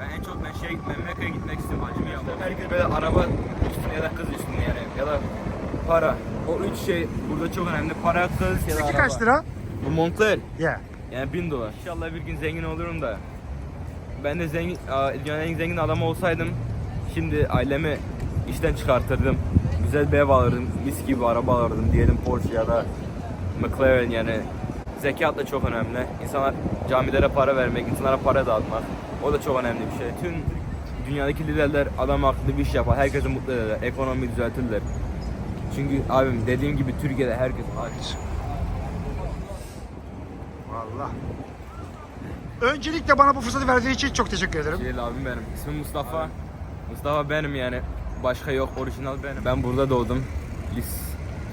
Ben en çok ben şeye gitmem, Mekke'ye gitmek istiyorum hacım ya. Herkes böyle araba üstüne ya da kız üstüne yani ya da para. O üç şey burada çok önemli. Para, kız ya da Peki araba. kaç lira? Bu Moncler. Yeah. Yani bin dolar. İnşallah bir gün zengin olurum da. Ben de zengin, dünyanın en zengin adamı olsaydım şimdi ailemi işten çıkartırdım. Güzel bir ev alırdım, mis gibi bir araba alırdım diyelim Porsche ya da McLaren yani. Zekat da çok önemli. İnsanlar camilere para vermek, insanlara para dağıtmak. O da çok önemli bir şey. Tüm dünyadaki liderler adam akıllı bir iş yapar. Herkesi mutlu ederler. Ekonomiyi düzeltirler. Çünkü abim dediğim gibi Türkiye'de herkes aç. Vallahi. Öncelikle bana bu fırsatı verdiğin için çok teşekkür ederim. Celil abim benim. İsmim Mustafa. Mustafa benim yani. Başka yok. Orijinal benim. Ben burada doğdum. Lis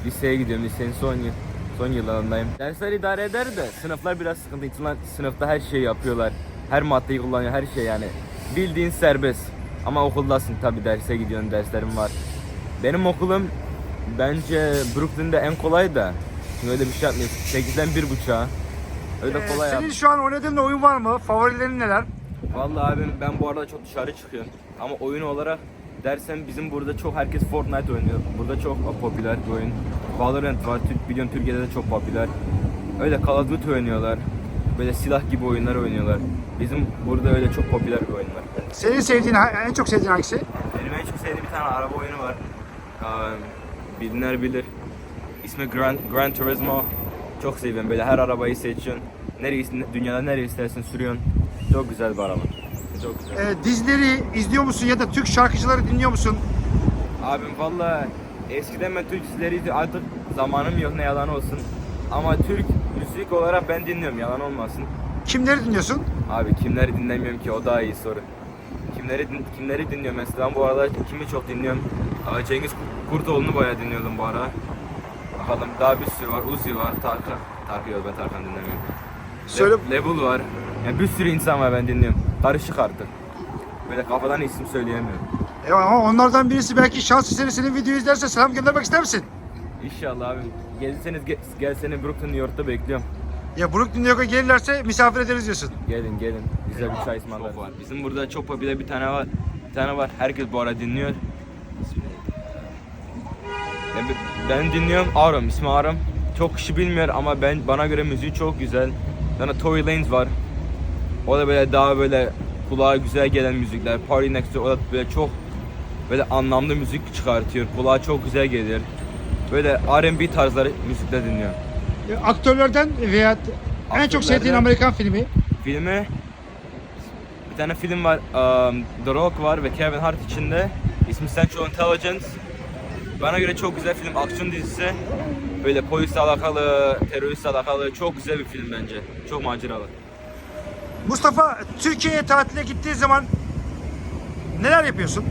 liseye gidiyorum. Lisenin son yıl son yıllarındayım. Dersler idare eder de sınıflar biraz sıkıntı. İnsanlar sınıfta her şeyi yapıyorlar. Her maddeyi kullanıyor. Her şey yani. Bildiğin serbest. Ama okuldasın tabi derse gidiyorsun. Derslerim var. Benim okulum bence Brooklyn'de en kolay da. Çünkü öyle bir şey yapmıyor. 8'den 1.5'a. Öyle Ee, kolay senin yap. şu an oynadığın oyun var mı? Favorilerin neler? Vallahi abim ben bu arada çok dışarı çıkıyorum. Ama oyun olarak dersen bizim burada çok herkes Fortnite oynuyor. Burada çok popüler bir oyun. Valorant var. Türk, biliyorsun Türkiye'de de çok popüler. Öyle Call of Duty oynuyorlar. Böyle silah gibi oyunlar oynuyorlar. Bizim burada öyle çok popüler bir oyun var. Senin sevdiğin, en çok sevdiğin hangisi? Benim en çok sevdiğim bir tane araba oyunu var. Ee, bilinler bilir. İsmi Gran, Gran Turismo. Çok seviyorum böyle her arabayı seçiyorsun. Nereye, dünyada nereye istersen sürüyorsun. Çok güzel bir araba. Çok güzel. Ee, dizileri izliyor musun ya da Türk şarkıcıları dinliyor musun? Abim valla eskiden ben Türk dizileriydi artık zamanım yok ne yalan olsun. Ama Türk müzik olarak ben dinliyorum yalan olmasın. Kimleri dinliyorsun? Abi kimleri dinlemiyorum ki o daha iyi soru. Kimleri din- kimleri dinliyorum mesela bu aralar kimi çok dinliyorum. Aa, Cengiz Kurtoğlu'nu bayağı dinliyordum bu ara. Bakalım daha bir sürü var. Uzi var, Tarkan. Tarkan ben Tarkan dinlemiyorum. Söyle. Le- Level var. Yani bir sürü insan var ben dinliyorum. Karışık artık. Böyle kafadan isim söyleyemiyorum. E, ama onlardan birisi belki şans eseri senin videoyu izlerse selam göndermek ister misin? İnşallah abi. Gelirseniz ge- gelseniz Brooklyn New York'ta bekliyorum. Ya Brooklyn New York'a gelirlerse misafir ederiz diyorsun. Gelin gelin. Güzel bir çay ısmarlarız. var. Bizim burada çok popüler bir tane var. Bir tane var. Herkes bu ara dinliyor. Ya ben dinliyorum. Aram. ismi Aram. Çok kişi bilmiyor ama ben bana göre müziği çok güzel. Sonra Tory Lanez var. O da böyle daha böyle kulağa güzel gelen müzikler. Party Next Door o da böyle çok böyle anlamlı müzik çıkartıyor. Kulağa çok güzel gelir. Böyle R&B tarzları müzikler dinliyorum. E, aktörlerden veya en çok sevdiğin Aktörlerden- Amerikan filmi? filmi? Bir tane film var um, The Rock var ve Kevin Hart içinde. İsmi Central Intelligence. Bana göre çok güzel film aksiyon dizisi. Böyle polisle alakalı teröristle alakalı çok güzel bir film bence. Çok maceralı. Mustafa Türkiye'ye tatile gittiği zaman neler yapıyorsun?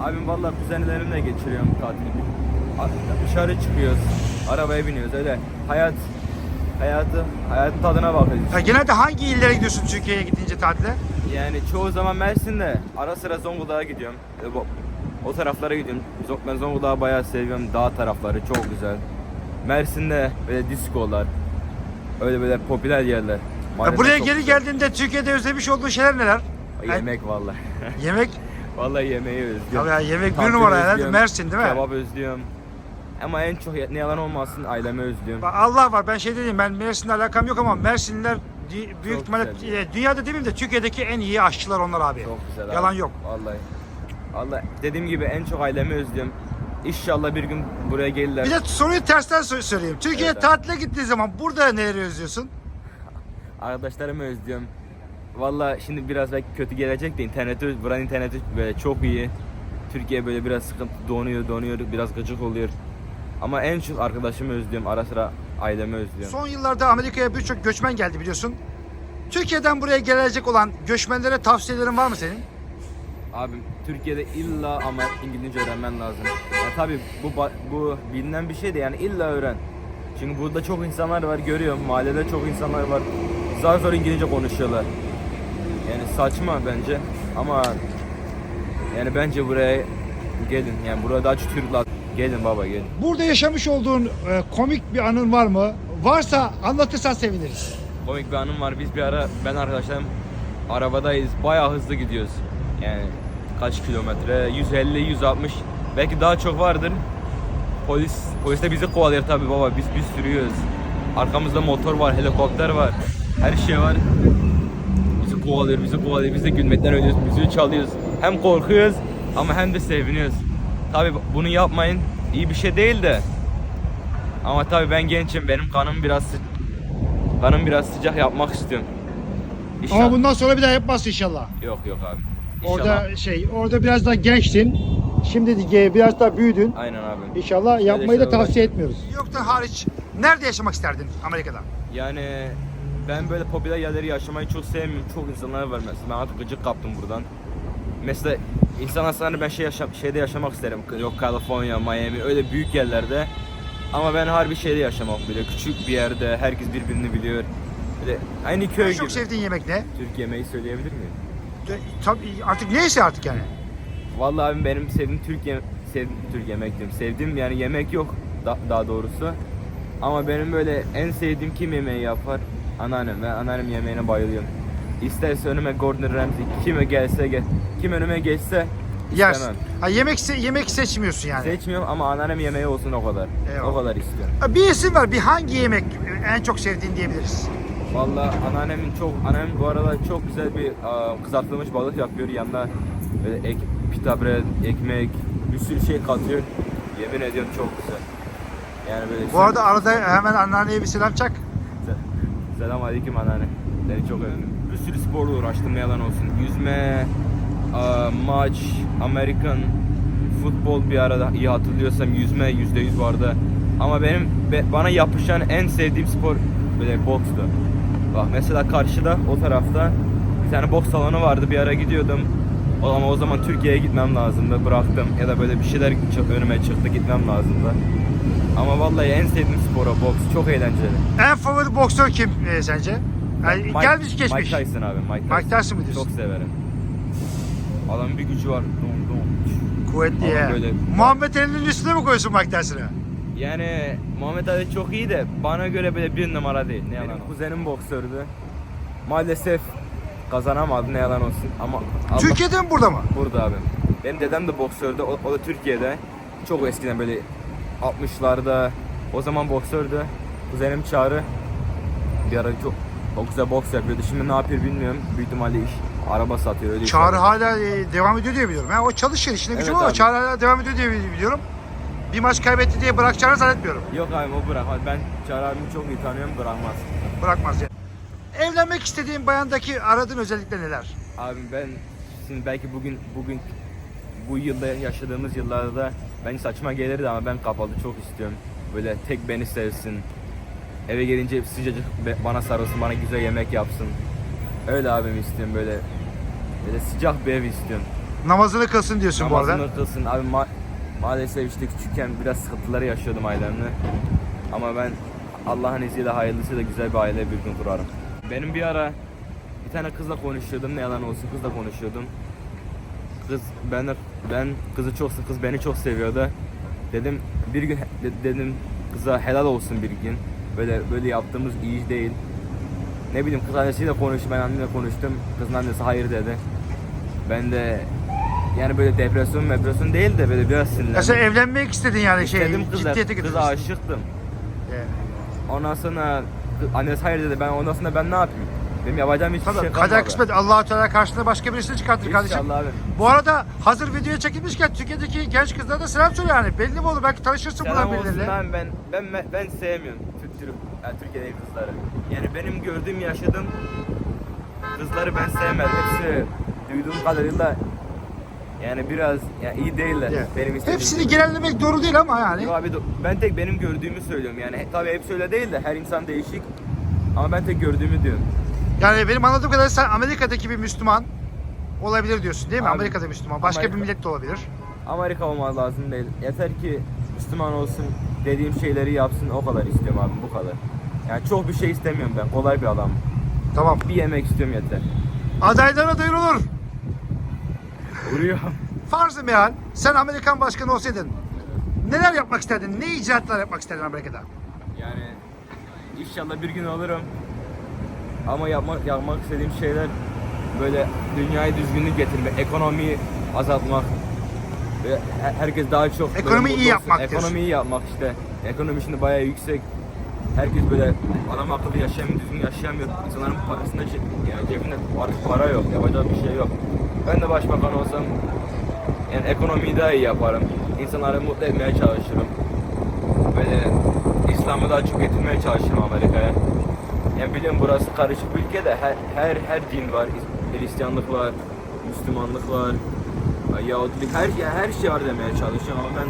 abim vallahi kuzenlerimle geçiriyorum tatilimi A- dışarı çıkıyoruz arabaya biniyoruz öyle hayat hayatı hayatın tadına bakıyoruz Ya genelde hangi illere gidiyorsun Türkiye'ye gidince tatile? Yani çoğu zaman Mersin'de ara sıra Zonguldak'a gidiyorum. E, bu- O taraflara gidiyorum. Ben Zonguldak'ı bayağı seviyorum. Dağ tarafları çok güzel. Mersin'de böyle diskolar. Öyle böyle popüler yerler. Ya Maalesef buraya çok geri güzel. geldiğinde Türkiye'de özlemiş olduğun şeyler neler? Yemek vallahi. Yemek. vallahi yemeği özlüyorum. Tabii ya yemek bir Tantuni numara herhalde özlüyorum, Mersin değil mi? Kebap özlüyorum. Ama en çok ne yalan olmasın ailemi özlüyorum. Bak Allah var ben şey dedim ben Mersin'le alakam yok ama Mersinliler di- büyük ihtimalle güzel. e, dünyada demeyeyim de Türkiye'deki en iyi aşçılar onlar abi. Çok güzel Yalan abi. yok. Vallahi. Vallahi dediğim gibi en çok ailemi özlüyorum. İnşallah bir gün buraya gelirler. Bir de soruyu tersten sor- sorayım. Türkiye'ye Evet abi. tatile gittiği zaman burada neleri özlüyorsun? Arkadaşlarımı özlüyorum. Valla şimdi biraz belki kötü gelecek de interneti, buranın interneti böyle çok iyi. Türkiye böyle biraz sıkıntı donuyor, donuyor, biraz gıcık oluyor. Ama en çok arkadaşımı özlüyorum, ara sıra ailemi özlüyorum. Son yıllarda Amerika'ya birçok göçmen geldi biliyorsun. Türkiye'den buraya gelecek olan göçmenlere tavsiyelerin var mı senin? Abim Türkiye'de illa ama İngilizce öğrenmen lazım. Ya tabii bu ba- bu bilinen bir şey de yani illa öğren. Çünkü burada çok insanlar var görüyorum, mahallede çok insanlar var. Zar zor İngilizce konuşuyorlar. Yani saçma bence ama yani bence buraya gelin. Yani burada daha çok Türk lazım. Gelin baba gelin. Burada yaşamış olduğun e, komik bir anın var mı? Varsa anlatırsan seviniriz. Komik bir anım var. Biz bir ara ben arkadaşlarım arabadayız. Bayağı hızlı gidiyoruz. Yani kaç kilometre? 150, 160 belki daha çok vardır. Polis polis de bizi kovalıyor tabii baba. Biz biz sürüyoruz. Arkamızda motor var, helikopter var. Her şey var. Bizi kovalıyor, bizi kovalıyor. Biz de gülmekten ölüyoruz. Müziği çalıyoruz. Hem korkuyoruz ama hem de seviniyoruz. Tabii bunu yapmayın. İyi bir şey değil de. Ama tabii ben gençim. Benim kanım biraz kanım biraz sıcak yapmak istiyorum. İnşallah. Ama bundan sonra bir daha yapmazsın inşallah. Yok yok abi. İnşallah. Orada şey, orada biraz daha gençtin. Şimdi biraz daha büyüdün. Aynen abi. İnşallah yapmayı da tavsiye etmiyoruz. Yoktan hariç nerede yaşamak isterdin Amerika'da? Yani ben böyle popüler yerleri yaşamayı çok sevmiyorum. Çok insanlar var mesela. Ben artık gıcık kaptım buradan. Mesela insanlar sanır ben şey yaşam, şeyde yaşamak isterim. Yok California, Miami öyle büyük yerlerde. Ama ben harbi şeyde yaşamak bile küçük bir yerde herkes birbirini biliyor. Böyle aynı köy gibi. çok sevdiğin yemek ne? Türk yemeği söyleyebilir miyim? De- Tabii artık neyse artık yani. Vallahi abim benim sevdiğim Türk yem sevdiğim Türk yemek diyorum. Sevdiğim yani yemek yok da- daha doğrusu. Ama benim böyle en sevdiğim kim yemeği yapar? Anneannem. Ben anneannem yemeğine bayılıyorum. İsterse önüme Gordon Ramsay kime gelse gel. Kim önüme geçse Yersin. istemem. Ha, yemek se- yemek seçmiyorsun yani. Seçmiyorum ama anneannem yemeği olsun o kadar. Eyvallah. O kadar istiyorum. Ha, Bir isim var. Bir hangi yemek en çok sevdiğin diyebiliriz. Vallahi anneannemin çok annem bu arada çok güzel bir aa, kızartılmış balık yapıyor yanına böyle ek, pita bread, ekmek bir sürü şey katıyor. Yemin ediyorum çok güzel. Yani böyle Bu arada arada hemen anneanneye bir selam çak. Se- Selam aleyküm anneanne. Seni çok övdüm. Bir sürü sporla uğraştım yalan olsun. Yüzme, aa, maç, Amerikan futbol bir arada iyi hatırlıyorsam yüzme yüzde yüz vardı. Ama benim be- bana yapışan en sevdiğim spor böyle bokstu. Bak mesela karşıda o tarafta bir tane boks salonu vardı bir ara gidiyordum. Ama o zaman Türkiye'ye gitmem lazımdı. Bıraktım ya da böyle bir şeyler önüme çıktı gitmem lazımdı. Ama vallahi en sevdiğim spor o boks. Çok eğlenceli. En favori boksör kim e, sence? Yani Mike- gelmiş geçmiş. Mike Tyson abi. Mike Tyson. Mike Tyson mı diyorsun? Çok severim. Adamın bir gücü var. Dum dum. Kuvvetli Ama ya. böyle- Muhammed Ali'nin üstüne mi koyuyorsun Mike Tyson'ı? Yani Muhammed Ali çok iyi de bana göre böyle bir numara değil. Ne yalan Benim kuzenim boksördü. Maalesef kazanamadı ne yalan olsun ama Allah- Türkiye'de mi burada mı? burada abi. Benim dedem de boksördü. O, o da Türkiye'de. Çok eskiden böyle 60'larda o zaman boksördü. Kuzenim Çağrı bir ara çok o güzel boks yapıyordu. Şimdi ne yapıyor bilmiyorum. Büyük ihtimalle iş araba satıyor öyle Çağrı işler. hala e, devam ediyor diye biliyorum. Ha, o çalışıyor işine gücü Evet var ama abi. Çağrı hala devam ediyor diye biliyorum. Bir maç kaybetti diye bırakacağını zannetmiyorum. Yok abi o bırakmaz. Ben Çağrı abimi çok iyi tanıyorum bırakmaz. Bırakmaz yani. Evlenmek istediğin bayandaki aradığın özellikler neler? Abim ben şimdi belki bugün bugün bu yılda yaşadığımız yıllarda bence saçma gelirdi ama ben kapalı çok istiyorum. Böyle tek beni sevsin. Eve gelince sıcacık bana sarılsın, bana güzel yemek yapsın. Öyle abim istiyorum böyle. Böyle sıcak bir ev istiyorum. Namazını kılsın diyorsun bu arada. Namazını kılsın. Abi ma- maalesef işte küçükken biraz sıkıntıları yaşıyordum ailemle. Ama ben Allah'ın izniyle hayırlısıyla güzel bir aile bir gün kurarım. Benim bir ara bir tane kızla konuşuyordum ne yalan olsun kızla konuşuyordum. Kız ben ben kızı çok kız beni çok seviyordu. Dedim bir gün de- dedim kıza helal olsun bir gün. Böyle böyle yaptığımız iyi değil. Ne bileyim kız annesiyle konuştum ben annemle konuştum. Kızın annesi hayır dedi. Ben de yani böyle depresyon depresyon değil de böyle biraz sinirlendim. Ya sen evlenmek istedin yani şey, İstedim kızla, ciddiyete kıza götürmüşsün. aşıktım. Evet. Ondan sonra kız- annesi hayır dedi. Ben ondan sonra ben ne yapayım? Benim yapacağım hiçbir Tabii, şey kalmadı. kader kısmet Allah-u Teala karşısında başka birisini çıkartır kardeşim. İnşallah abi. Bu arada hazır videoya çekilmişken Türkiye'deki genç kızlara da selam söyle yani. Belli mi olur? Belki tanışırsın Selam buradan olsun birileriyle. ben ben ben, ben sevmiyorum Türk yani Türkiye'deki kızları. Yani benim gördüğüm yaşadığım kızları ben sevmedim. Hepsi duyduğum kadarıyla yani biraz yani iyi değiller. Yani Benim istediğim Hepsini gibi. genellemek doğru değil ama yani. Yo abi ben tek benim gördüğümü söylüyorum. Yani tabii hepsi öyle değil de her insan değişik. Ama ben tek gördüğümü diyorum. Yani benim anladığım kadarıyla sen Amerika'daki bir Müslüman olabilir diyorsun değil mi? Abi, Amerika'da Müslüman. Başka Amerika. bir millet de olabilir. Amerika olmaz lazım değil. Yeter ki Müslüman olsun, dediğim şeyleri yapsın o kadar istiyorum abi bu kadar. Yani çok bir şey istemiyorum ben. Kolay bir adamım. Tamam. Bir yemek istiyorum yeter. Adaylara duyurulur. Vuruyor. Farz-ı meal sen Amerikan başkanı olsaydın neler yapmak isterdin? Ne icraatlar yapmak isterdin Amerika'da? Yani inşallah bir gün olurum. Ama yapmak yapmak istediğim şeyler böyle dünyayı düzgünlük getirmek, ekonomiyi azaltmak. Herkes daha çok böyle Ekonomiyi iyi yapmak. Ekonomiyi iyi yapmak işte. Ekonomi şimdi bayağı yüksek. Herkes böyle adam akıllı yaşayamıyor, düzgün yaşayamıyor. İnsanların parasında yani cebinde para, para yok, yapacak bir şey yok. Ben de başbakan olsam yani ekonomiyi daha iyi yaparım. İnsanları mutlu etmeye çalışırım. Böyle İslam'ı daha çok getirmeye çalışırım Amerika'ya. Yani biliyorum burası karışık bir ülke de her her her din var. Hristiyanlık var, Müslümanlık var, Yahudilik her her şey var demeye çalışıyorum ama ben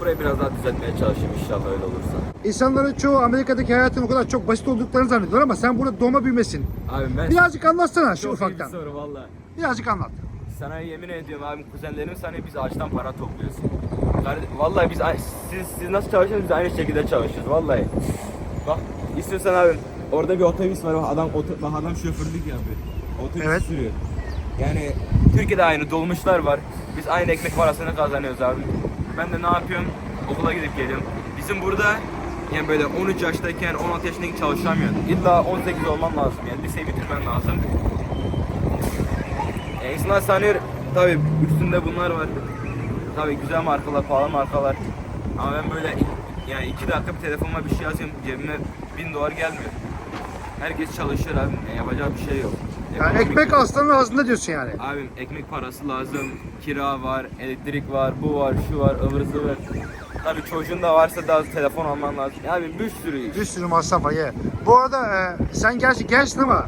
burayı biraz daha düzeltmeye çalışayım inşallah öyle olursa. İnsanların çoğu Amerika'daki hayatın o kadar çok basit olduklarını zannediyorlar ama sen burada doğma büyümesin. Abi ben Birazcık anlatsana şu çok iyi ufaktan. soru valla. Birazcık anlat. Sana yemin ediyorum abim kuzenlerim sana biz ağaçtan para topluyoruz. Karde- Vallahi biz a- siz siz nasıl çalışıyorsunuz biz aynı şekilde çalışıyoruz vallahi. Bak istiyorsan abi orada bir otobüs var bak adam oto, bak adam şoförlük yapıyor. Otobüs Evet. sürüyor. Yani Türkiye'de aynı dolmuşlar var. Biz aynı ekmek parasını kazanıyoruz abi. Ben de ne yapıyorum? Okula gidip geliyorum. Bizim burada yani böyle 13 yaştayken 16 yaşındaki çalışamıyorsun. İlla 18 olman lazım yani liseyi bitirmen lazım. Ya insanlar sanıyor tabi üstünde bunlar var. Tabi güzel markalar, pahalı markalar. Ama ben böyle yani iki dakika bir telefonuma bir şey yazayım cebime bin dolar gelmiyor. Herkes çalışıyor abi. Yani yapacak bir şey yok. Yani ekmek aslanın ağzında diyorsun yani. Abim ekmek parası lazım, kira var, elektrik var, bu var, şu var, ıvır zıvır. Tabi çocuğun da varsa daha telefon alman lazım. Ya abi bir sürü iş. Bir sürü masraf var. ye. Bu arada e, sen gerçi gençsin ama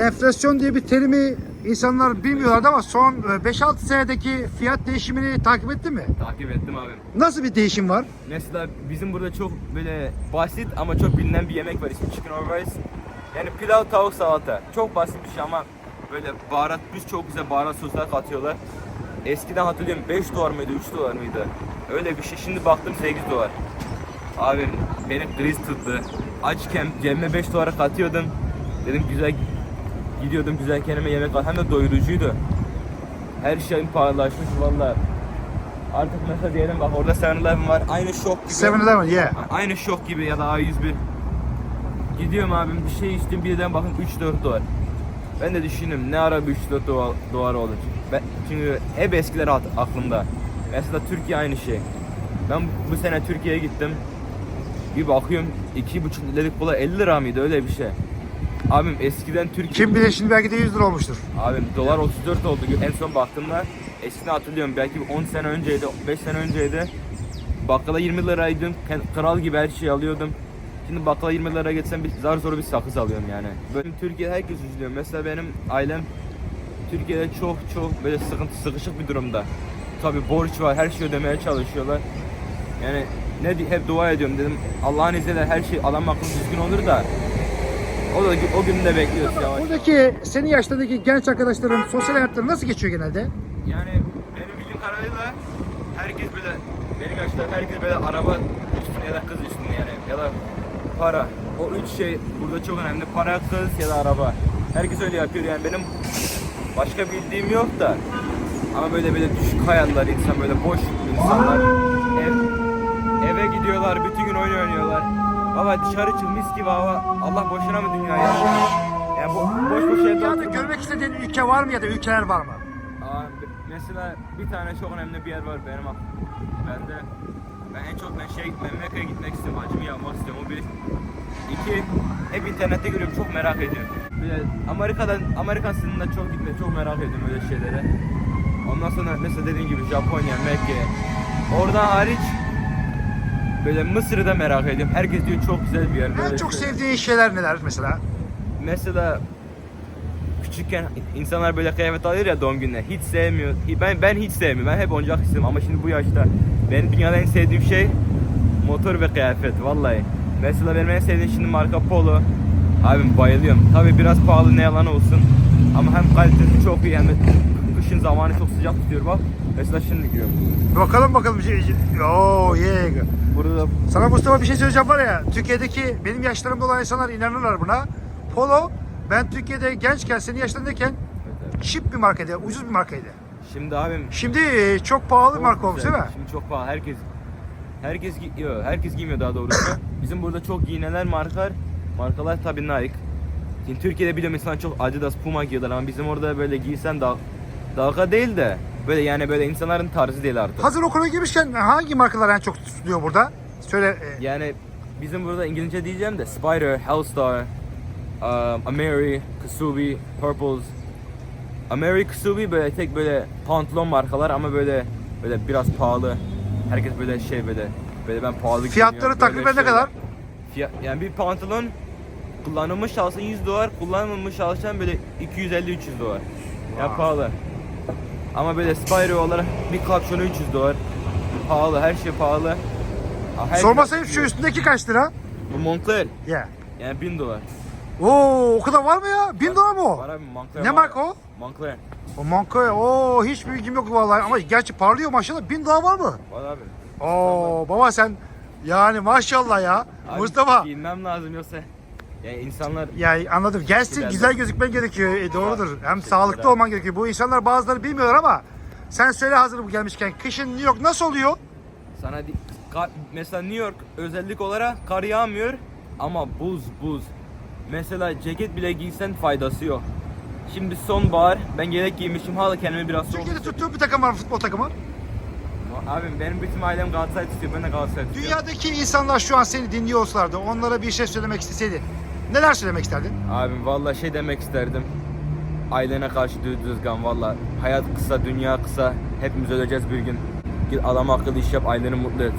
enflasyon diye bir terimi insanlar bilmiyorlardı ama son e, 5-6 senedeki fiyat değişimini takip ettin mi? Takip ettim abim. Nasıl bir değişim var? Mesela bizim burada çok böyle basit ama çok bilinen bir yemek var ismi chicken over rice. Yani pilav, tavuk, salata. Çok basit bir şey ama böyle baharat, biz çok güzel baharat soslar katıyorlar. Eskiden hatırlıyorum 5 dolar mıydı, 3 dolar mıydı? Öyle bir şey. Şimdi baktım 8 dolar. Abim beni kriz tuttu. Açken cebime 5 dolara katıyordum. Dedim güzel gidiyordum güzel kendime yemek al. Hem de doyurucuydu. Her şeyin pahalılaşmış valla. Artık mesela diyelim bak orada 7-Eleven var. Aynı şok gibi. 7-Eleven yeah. Aynı şok gibi ya da A101. Gidiyorum abim bir şey içtim birden bakın 3-4 dolar. Ben de düşündüm ne ara bir 3-4 dolar, dolar olur. Ben, çünkü hep eskiler aklımda. Mesela Türkiye aynı şey. Ben bu sene Türkiye'ye gittim. Bir bakıyorum 2,5 liralık kola 50 lira mıydı öyle bir şey. Abim eskiden Türkiye... Kim bilir şimdi belki de 100 lira olmuştur. Abim dolar 34 oldu en son baktığımda. Eskiden hatırlıyorum belki bir 10 sene önceydi, 5 sene önceydi. Bakkala 20 liraydım, kral gibi her şeyi alıyordum. Şimdi bakkala 20 lira geçsem bir zar zor bir sakız alıyorum yani. Böyle Türkiye'de herkes üzülüyor. Mesela benim ailem Türkiye'de çok çok böyle sıkıntı sıkışık bir durumda. Tabi borç var, her şeyi ödemeye çalışıyorlar. Yani ne hep dua ediyorum dedim. Allah'ın izniyle her şey adam akıllı düzgün olur da o da o günü de bekliyoruz yavaş. Buradaki senin yaşlarındaki genç arkadaşların sosyal hayatları nasıl geçiyor genelde? Yani benim bildiğim kadarıyla herkes böyle benim yaşta herkes böyle araba üstüne ya da kız üstüne yani ya da para. O üç şey burada çok önemli. Para, kız ya da araba. Herkes öyle yapıyor yani benim başka bildiğim yok da ama böyle böyle düşük hayaller insan böyle boş insanlar ev, eve gidiyorlar bütün gün oyun oynuyorlar. Baba dışarı çık mis gibi hava. Allah boşuna mı dünya yaşıyor? Yani bo- boş boş evde Dünyada görmek istediğin ülke var mı ya da ülkeler var mı? Aa, mesela bir tane çok önemli bir yer var benim aklımda. Ben de ben en çok ben şey Mekke'ye gitmek istiyorum, hacımı yapmak istiyorum. O bir. İki, hep internette görüyorum, çok merak ediyorum. Böyle Amerika'dan, Amerikan sınırında çok gitmeyi çok merak ediyorum öyle şeylere. Ondan sonra mesela dediğim gibi Japonya, Mekke. Oradan hariç böyle Mısır'ı da merak ediyorum. Herkes diyor çok güzel bir yer. En böyle çok şey. sevdiğin şeyler neler mesela? Mesela küçükken insanlar böyle kıyafet alır ya doğum gününe. Hiç sevmiyor. Ben ben hiç sevmiyorum. Ben hep oyuncak istiyorum ama şimdi bu yaşta benim dünyada en sevdiğim şey motor ve kıyafet vallahi. Mesela benim en sevdiğim şimdi marka Polo. Abim bayılıyorum. Tabi biraz pahalı ne yalan olsun. Ama hem kalitesi çok iyi hem de kışın zamanı çok sıcak tutuyor bak. Mesela şimdi giyiyorum. Bakalım bakalım. Oo yeah. Burada da Sana Mustafa bir şey söyleyeceğim var ya. Türkiye'deki benim yaşlarımda olan insanlar inanırlar buna. Polo ben Türkiye'de gençken senin yaşlarındayken cheap bir markaydı, ucuz bir markaydı. Şimdi abim Şimdi çok pahalı Çok marka olmuş güzel. değil mi? Şimdi çok pahalı. Herkes herkes giyiyor. Herkes giymiyor daha doğrusu. Bizim burada çok giyinenler markalar. Markalar tabii Nike. Şimdi Türkiye'de biliyorum insanlar çok Adidas, Puma giyiyorlar ama bizim orada böyle giysen daha dalga değil de böyle yani böyle insanların tarzı değil artık. Hazır o konuya girmişken hangi markalar en çok tutuluyor burada? Söyle. e, Yani bizim burada İngilizce diyeceğim de Spider, Hellstar, um, Ameri, Kasubi, Purples. Ameri, Kasubi böyle tek böyle pantolon markalar ama böyle böyle biraz pahalı. Herkes böyle şey böyle böyle ben pahalı Fiyatları takriben ne kadar? Fiyat, yani bir pantolon kullanılmış alsan 100 dolar, kullanılmamış alsan böyle 250-300 dolar. Ya Wow. pahalı. Ama böyle Spider olarak bir kapşonu 300 dolar. Pahalı, her şey pahalı. Her Sorma şey- sayıp şu üstündeki kaç lira? Bu Moncler. Yeah. Yani 1000 dolar. Oo o kadar var mı ya? 1000 dolar mı o? Var abi Moncler Ne var. marka o? Moncler. O Monkoya. Oo hiç bilgim yok vallahi ama gerçi parlıyor maşallah. 1000 dolar var mı? Var abi. Oo baba sen yani maşallah ya. Abi Mustafa. Giyinmem lazım yoksa. Yani insanlar Ya anladım. Gelsin Güzel. güzel gözükmen gerekiyor. E, doğrudur. Hem Teşekkür sağlıklı ederim. olman gerekiyor. Bu insanlar bazıları bilmiyorlar ama sen söyle hazır bu gelmişken. Kışın New York nasıl oluyor? sana mesela New York özellik olarak kar yağmıyor ama buz buz. Mesela ceket bile giysen faydası yok. Şimdi sonbahar ben gerek giymişim hala kendimi biraz soğuk Türkiye'de tuttuğun bir takım var futbol takımı. Abim benim bütün ailem Galatasaray tutuyor ben de Galatasaray tutuyorum. Dünyadaki insanlar şu an seni dinliyor olsalardı onlara bir şey söylemek isteseydi neler söylemek isterdin? Abim valla şey demek isterdim. Ailene karşı düz düzgün valla. Hayat kısa, dünya kısa. Hepimiz öleceğiz bir gün. Git adam akıllı iş yap, aileni mutlu et.